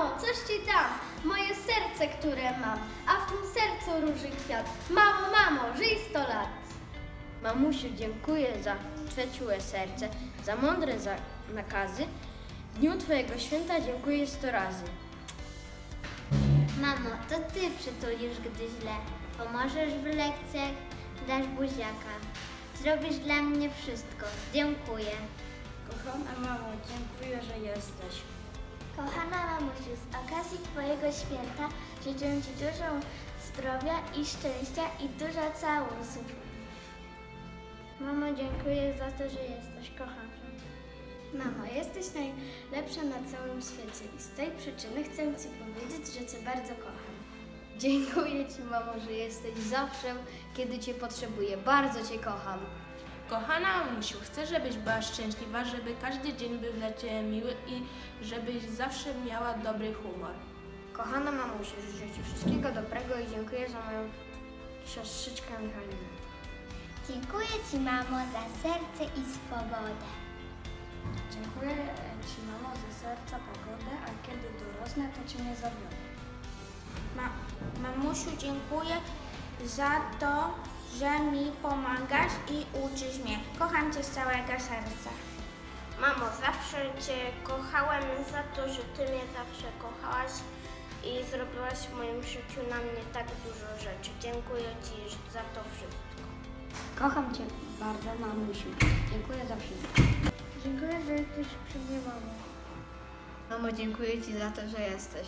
Mamo, coś ci dam. Moje serce, które mam, a w tym sercu róży kwiat. Mamo, mamo, żyj 100 lat. Mamusiu, dziękuję za Twe czułe serce, za mądre za nakazy. W dniu Twojego święta dziękuję sto razy. Mamo, to ty przytulisz, gdy źle. Pomożesz w lekcjach, dasz buziaka. Zrobisz dla mnie wszystko. Dziękuję. Kochana mamo, dziękuję, że jesteś. Kochana mamusiu, z okazji Twojego święta życzę Ci dużo zdrowia i szczęścia i dużo całusów. Mamo, dziękuję za to, że jesteś. Kocham Cię. Mamo, jesteś najlepsza na całym świecie i z tej przyczyny chcę Ci powiedzieć, że Cię bardzo kocham. Dziękuję Ci, mamo, że jesteś zawsze, kiedy Cię potrzebuję. Bardzo Cię kocham. Kochana mamusiu, chcę, żebyś była szczęśliwa, żeby każdy dzień był dla Ciebie miły i żebyś zawsze miała dobry humor. Kochana mamusiu, życzę Ci wszystkiego dobrego i dziękuję za moją siostrzyczkę Michalinę. Dziękuję Ci, mamo, za serce i swobodę. Dziękuję Ci, mamo, za serca, pogodę, a kiedy dorosnę, to Cię nie zawiodę. Ma, mamusiu, dziękuję za to, że mi pomagasz i uczysz mnie. Kocham Cię z całego serca. Mamo, zawsze Cię kochałem za to, że Ty mnie zawsze kochałaś i zrobiłaś w moim życiu na mnie tak dużo rzeczy. Dziękuję Ci za to wszystko. Kocham Cię bardzo, mamusiu. Dziękuję za wszystko. Dziękuję, że jesteś przy mnie, mamo. Mamo, dziękuję Ci za to, że jesteś.